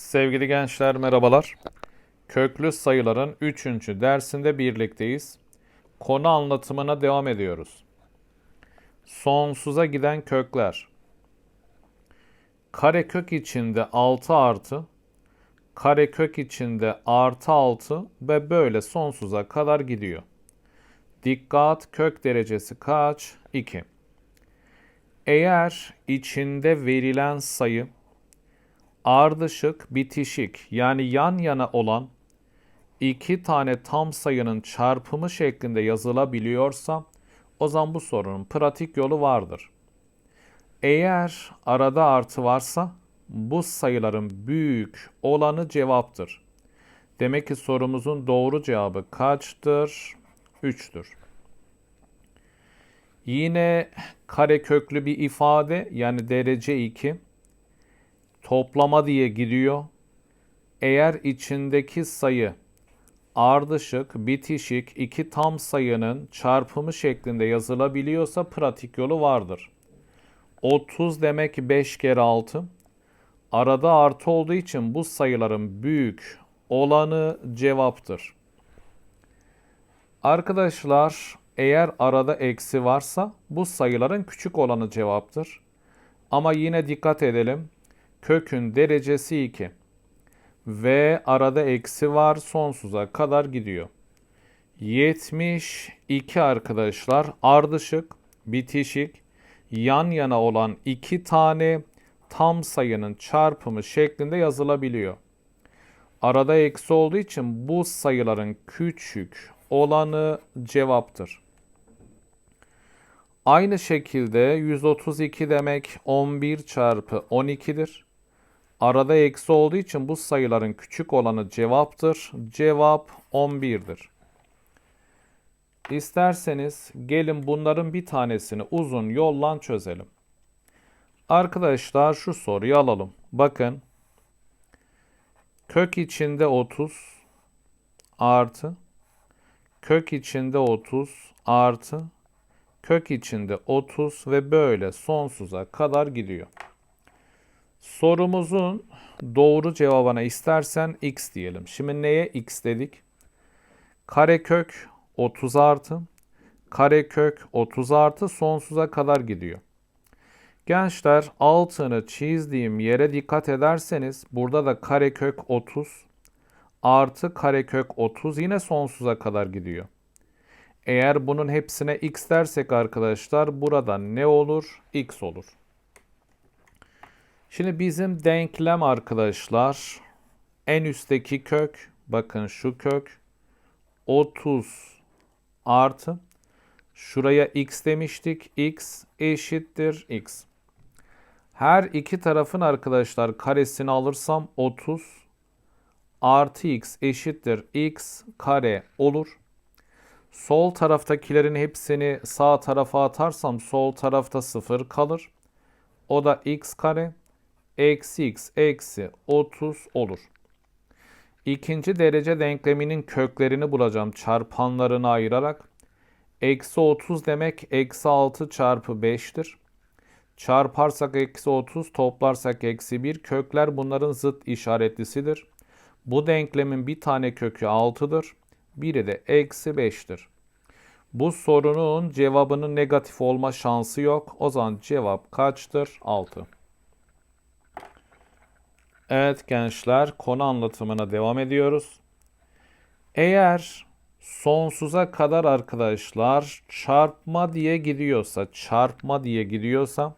Sevgili gençler merhabalar. Köklü sayıların 3. dersinde birlikteyiz. Konu anlatımına devam ediyoruz. Sonsuza giden kökler. Karekök içinde 6 artı, karekök içinde artı 6 ve böyle sonsuza kadar gidiyor. Dikkat kök derecesi kaç? 2. Eğer içinde verilen sayı ardışık, bitişik yani yan yana olan iki tane tam sayının çarpımı şeklinde yazılabiliyorsa o zaman bu sorunun pratik yolu vardır. Eğer arada artı varsa bu sayıların büyük olanı cevaptır. Demek ki sorumuzun doğru cevabı kaçtır? 3'tür. Yine kareköklü bir ifade yani derece 2 toplama diye gidiyor. Eğer içindeki sayı ardışık, bitişik iki tam sayının çarpımı şeklinde yazılabiliyorsa pratik yolu vardır. 30 demek 5 kere 6. Arada artı olduğu için bu sayıların büyük olanı cevaptır. Arkadaşlar eğer arada eksi varsa bu sayıların küçük olanı cevaptır. Ama yine dikkat edelim. Kökün derecesi 2. Ve arada eksi var sonsuza kadar gidiyor. 72 arkadaşlar ardışık, bitişik, yan yana olan iki tane tam sayının çarpımı şeklinde yazılabiliyor. Arada eksi olduğu için bu sayıların küçük olanı cevaptır. Aynı şekilde 132 demek 11 çarpı 12'dir. Arada eksi olduğu için bu sayıların küçük olanı cevaptır. Cevap 11'dir. İsterseniz gelin bunların bir tanesini uzun yollan çözelim. Arkadaşlar şu soruyu alalım. Bakın. Kök içinde 30 artı kök içinde 30 artı kök içinde 30 ve böyle sonsuza kadar gidiyor. Sorumuzun doğru cevabına istersen x diyelim. Şimdi neye x dedik? Karekök 30 artı karekök 30 artı sonsuza kadar gidiyor. Gençler altını çizdiğim yere dikkat ederseniz burada da karekök 30 artı karekök 30 yine sonsuza kadar gidiyor. Eğer bunun hepsine x dersek arkadaşlar burada ne olur? x olur. Şimdi bizim denklem arkadaşlar en üstteki kök bakın şu kök 30 artı şuraya x demiştik. x eşittir x. Her iki tarafın arkadaşlar karesini alırsam 30 artı x eşittir x kare olur. Sol taraftakilerin hepsini sağ tarafa atarsam sol tarafta 0 kalır. O da x kare eksi x eksi 30 olur. İkinci derece denkleminin köklerini bulacağım çarpanlarını ayırarak. Eksi 30 demek eksi 6 çarpı 5'tir. Çarparsak eksi 30 toplarsak eksi 1 kökler bunların zıt işaretlisidir. Bu denklemin bir tane kökü 6'dır. Biri de eksi 5'tir. Bu sorunun cevabının negatif olma şansı yok. O zaman cevap kaçtır? 6. Evet gençler konu anlatımına devam ediyoruz. Eğer sonsuza kadar arkadaşlar çarpma diye gidiyorsa, çarpma diye gidiyorsa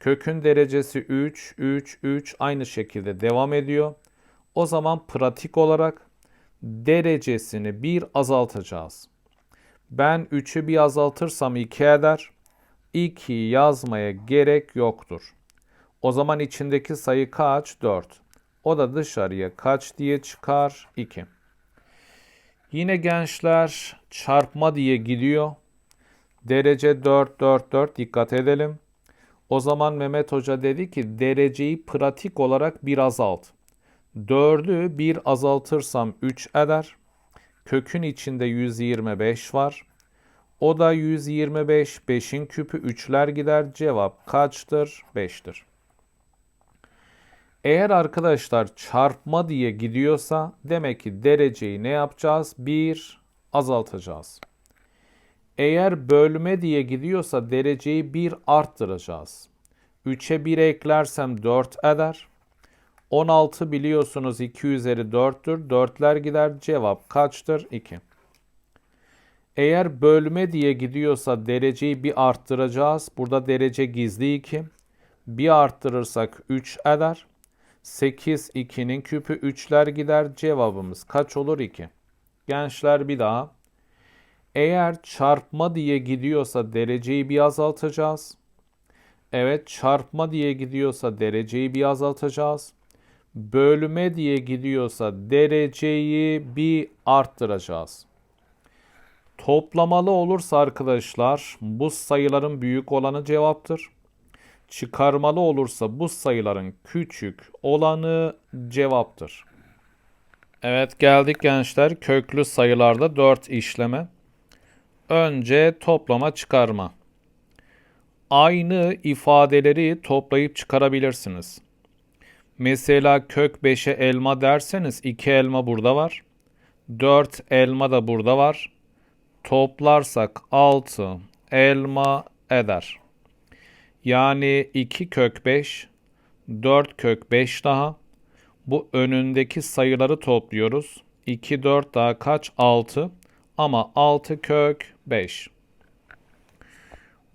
kökün derecesi 3, 3, 3 aynı şekilde devam ediyor. O zaman pratik olarak derecesini bir azaltacağız. Ben 3'ü bir azaltırsam 2 eder. 2 yazmaya gerek yoktur. O zaman içindeki sayı kaç? 4. O da dışarıya kaç diye çıkar? 2. Yine gençler çarpma diye gidiyor. Derece 4, 4, 4 dikkat edelim. O zaman Mehmet Hoca dedi ki dereceyi pratik olarak bir azalt. 4'ü bir azaltırsam 3 eder. Kökün içinde 125 var. O da 125. 5'in küpü 3'ler gider. Cevap kaçtır? 5'tir. Eğer arkadaşlar çarpma diye gidiyorsa demek ki dereceyi ne yapacağız? 1 azaltacağız. Eğer bölme diye gidiyorsa dereceyi 1 arttıracağız. 3'e 1 eklersem 4 eder. 16 biliyorsunuz 2 üzeri 4'tür. 4'ler gider. Cevap kaçtır? 2. Eğer bölme diye gidiyorsa dereceyi bir arttıracağız. Burada derece gizli 2. Bir arttırırsak 3 eder. 8 2'nin küpü 3'ler gider. Cevabımız kaç olur? 2. Gençler bir daha. Eğer çarpma diye gidiyorsa dereceyi bir azaltacağız. Evet çarpma diye gidiyorsa dereceyi bir azaltacağız. Bölme diye gidiyorsa dereceyi bir arttıracağız. Toplamalı olursa arkadaşlar bu sayıların büyük olanı cevaptır. Çıkarmalı olursa bu sayıların küçük olanı cevaptır. Evet geldik gençler köklü sayılarda 4 işleme. Önce toplama çıkarma. Aynı ifadeleri toplayıp çıkarabilirsiniz. Mesela kök 5'e elma derseniz 2 elma burada var. 4 elma da burada var. Toplarsak 6 elma eder. Yani 2 kök 5, 4 kök 5 daha. Bu önündeki sayıları topluyoruz. 2, 4 daha kaç? 6. Ama 6 kök 5.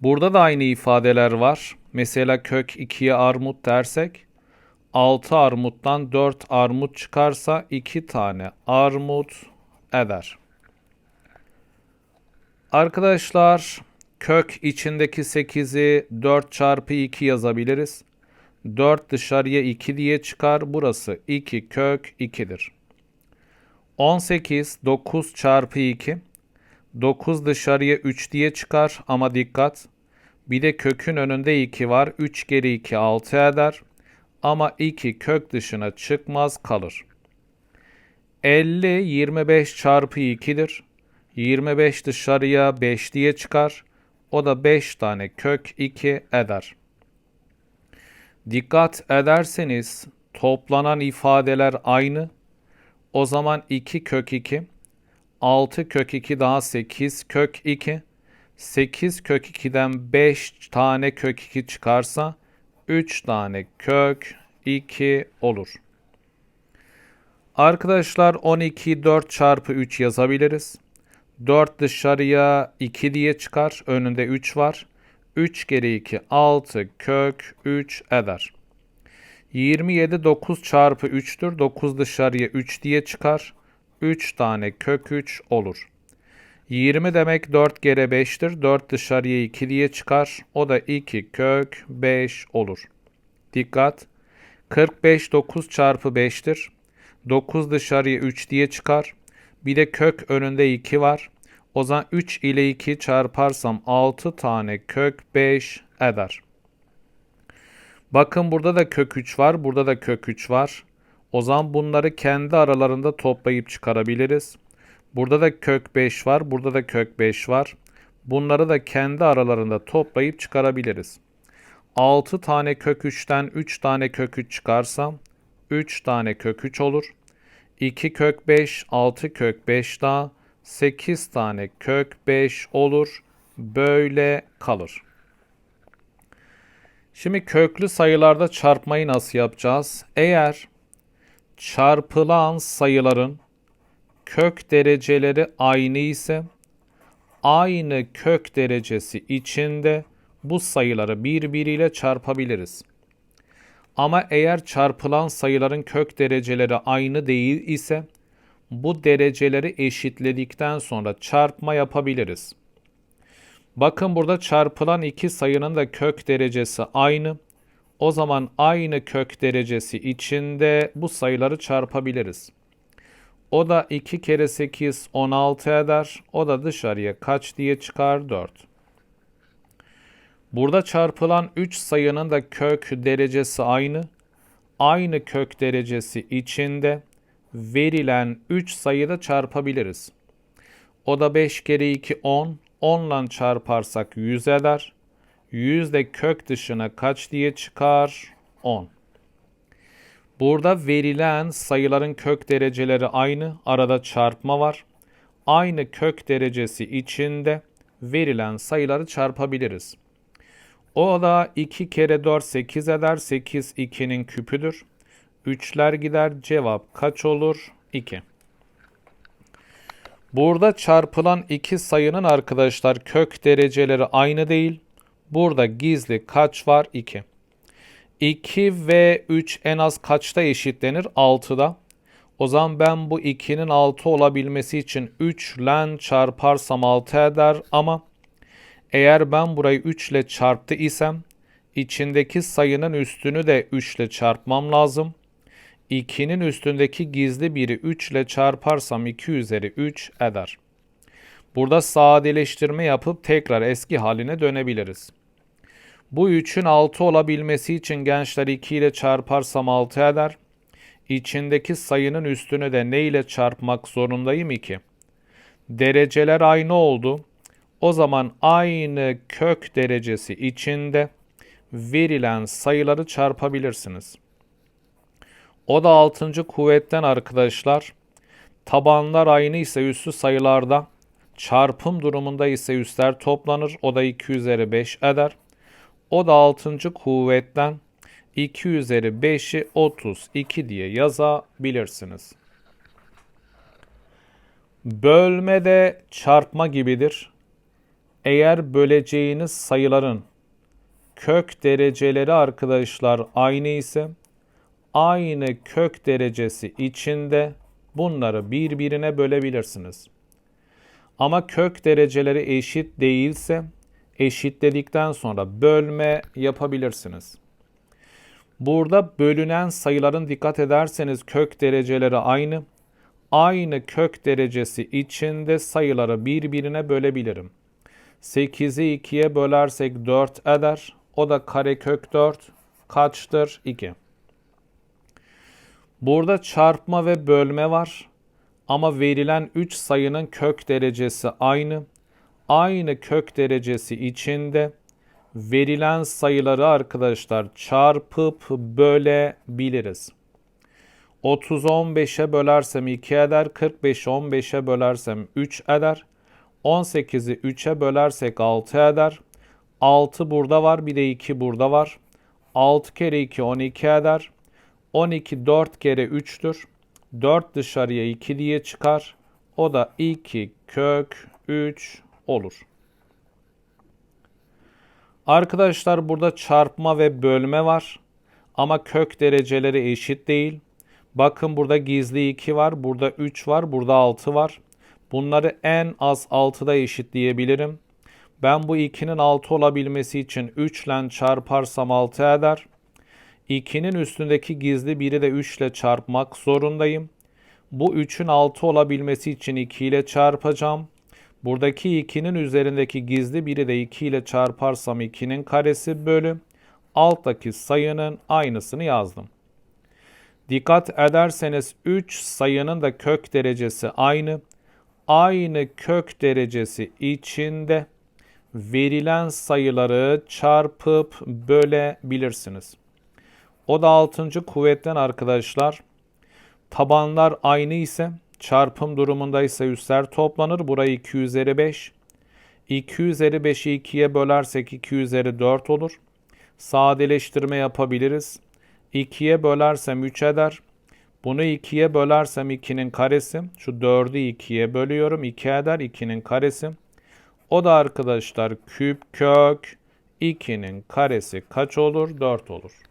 Burada da aynı ifadeler var. Mesela kök 2'ye armut dersek 6 armuttan 4 armut çıkarsa 2 tane armut eder. Arkadaşlar kök içindeki 8'i 4 çarpı 2 yazabiliriz. 4 dışarıya 2 diye çıkar. Burası 2 kök 2'dir. 18 9 çarpı 2. 9 dışarıya 3 diye çıkar ama dikkat. Bir de kökün önünde 2 var. 3 geri 2 6 eder. Ama 2 kök dışına çıkmaz kalır. 50 25 çarpı 2'dir. 25 dışarıya 5 diye çıkar. O da 5 tane kök 2 eder. Dikkat ederseniz toplanan ifadeler aynı. O zaman 2 kök 2, 6 kök 2 daha 8 kök 2. 8 kök 2'den 5 tane kök 2 çıkarsa 3 tane kök 2 olur. Arkadaşlar 12 4 çarpı 3 yazabiliriz. 4 dışarıya 2 diye çıkar. Önünde 3 var. 3 geri 2 6 kök 3 eder. 27 9 çarpı 3'tür. 9 dışarıya 3 diye çıkar. 3 tane kök 3 olur. 20 demek 4 kere 5'tir. 4 dışarıya 2 diye çıkar. O da 2 kök 5 olur. Dikkat. 45 9 çarpı 5'tir. 9 dışarıya 3 diye çıkar. Bir de kök önünde 2 var. O zaman 3 ile 2 çarparsam 6 tane kök 5 eder. Bakın burada da kök 3 var. Burada da kök 3 var. O zaman bunları kendi aralarında toplayıp çıkarabiliriz. Burada da kök 5 var. Burada da kök 5 var. Bunları da kendi aralarında toplayıp çıkarabiliriz. 6 tane kök 3'ten 3 tane kök 3 çıkarsam 3 tane kök 3 olur. 2 kök 5, 6 kök 5 daha 8 tane kök 5 olur. Böyle kalır. Şimdi köklü sayılarda çarpmayı nasıl yapacağız? Eğer çarpılan sayıların kök dereceleri aynı ise aynı kök derecesi içinde bu sayıları birbiriyle çarpabiliriz. Ama eğer çarpılan sayıların kök dereceleri aynı değil ise bu dereceleri eşitledikten sonra çarpma yapabiliriz. Bakın burada çarpılan iki sayının da kök derecesi aynı. O zaman aynı kök derecesi içinde bu sayıları çarpabiliriz. O da 2 kere 8 16 eder. O da dışarıya kaç diye çıkar? 4. Burada çarpılan 3 sayının da kök derecesi aynı. Aynı kök derecesi içinde verilen 3 sayıda çarpabiliriz. O da 5 kere 2 10. 10 ile çarparsak 100 eder. 100 de kök dışına kaç diye çıkar? 10. Burada verilen sayıların kök dereceleri aynı. Arada çarpma var. Aynı kök derecesi içinde verilen sayıları çarpabiliriz. O da 2 kere 4 8 eder. 8 2'nin küpüdür. 3'ler gider. Cevap kaç olur? 2. Burada çarpılan iki sayının arkadaşlar kök dereceleri aynı değil. Burada gizli kaç var? 2. 2 ve 3 en az kaçta eşitlenir? 6'da. O zaman ben bu 2'nin 6 olabilmesi için 3 ile çarparsam 6 eder ama eğer ben burayı 3 ile çarptı isem içindeki sayının üstünü de 3 ile çarpmam lazım. 2'nin üstündeki gizli biri 3 ile çarparsam 2 üzeri 3 eder. Burada sadeleştirme yapıp tekrar eski haline dönebiliriz. Bu 3'ün 6 olabilmesi için gençler 2 ile çarparsam 6 eder. İçindeki sayının üstünü de ne ile çarpmak zorundayım 2. Dereceler aynı oldu. O zaman aynı kök derecesi içinde verilen sayıları çarpabilirsiniz. O da 6. kuvvetten arkadaşlar. Tabanlar aynı ise üstü sayılarda çarpım durumunda ise üstler toplanır. O da 2 üzeri 5 eder. O da 6. kuvvetten 2 üzeri 5'i 32 diye yazabilirsiniz. Bölme de çarpma gibidir. Eğer böleceğiniz sayıların kök dereceleri arkadaşlar aynı ise aynı kök derecesi içinde bunları birbirine bölebilirsiniz. Ama kök dereceleri eşit değilse eşitledikten sonra bölme yapabilirsiniz. Burada bölünen sayıların dikkat ederseniz kök dereceleri aynı. Aynı kök derecesi içinde sayıları birbirine bölebilirim. 8'i 2'ye bölersek 4 eder. O da karekök 4 kaçtır? 2. Burada çarpma ve bölme var. Ama verilen 3 sayının kök derecesi aynı. Aynı kök derecesi içinde verilen sayıları arkadaşlar çarpıp bölebiliriz. 30 15'e bölersem 2 eder. 45 15'e bölersem 3 eder. 18'i 3'e bölersek 6 eder. 6 burada var bir de 2 burada var. 6 kere 2 12 eder. 12 4 kere 3'tür. 4 dışarıya 2 diye çıkar. O da 2 kök 3 olur. Arkadaşlar burada çarpma ve bölme var. Ama kök dereceleri eşit değil. Bakın burada gizli 2 var. Burada 3 var. Burada 6 var. Bunları en az 6'da eşitleyebilirim. Ben bu 2'nin 6 olabilmesi için 3 ile çarparsam 6 eder. 2'nin üstündeki gizli biri de 3 ile çarpmak zorundayım. Bu 3'ün 6 olabilmesi için 2 ile çarpacağım. Buradaki 2'nin üzerindeki gizli biri de 2 ile çarparsam 2'nin karesi bölü alttaki sayının aynısını yazdım. Dikkat ederseniz 3 sayının da kök derecesi aynı. Aynı kök derecesi içinde verilen sayıları çarpıp bölebilirsiniz. O da 6. kuvvetten arkadaşlar. Tabanlar aynı ise çarpım durumunda ise üstler toplanır. Burayı 2 üzeri 5. 2 üzeri 5'i 2'ye bölersek 2 üzeri 4 olur. Sadeleştirme yapabiliriz. 2'ye bölersem 3 eder. Bunu 2'ye bölersem 2'nin karesi. Şu 4'ü 2'ye bölüyorum. 2 eder 2'nin karesi. O da arkadaşlar küp kök 2'nin karesi kaç olur? 4 olur.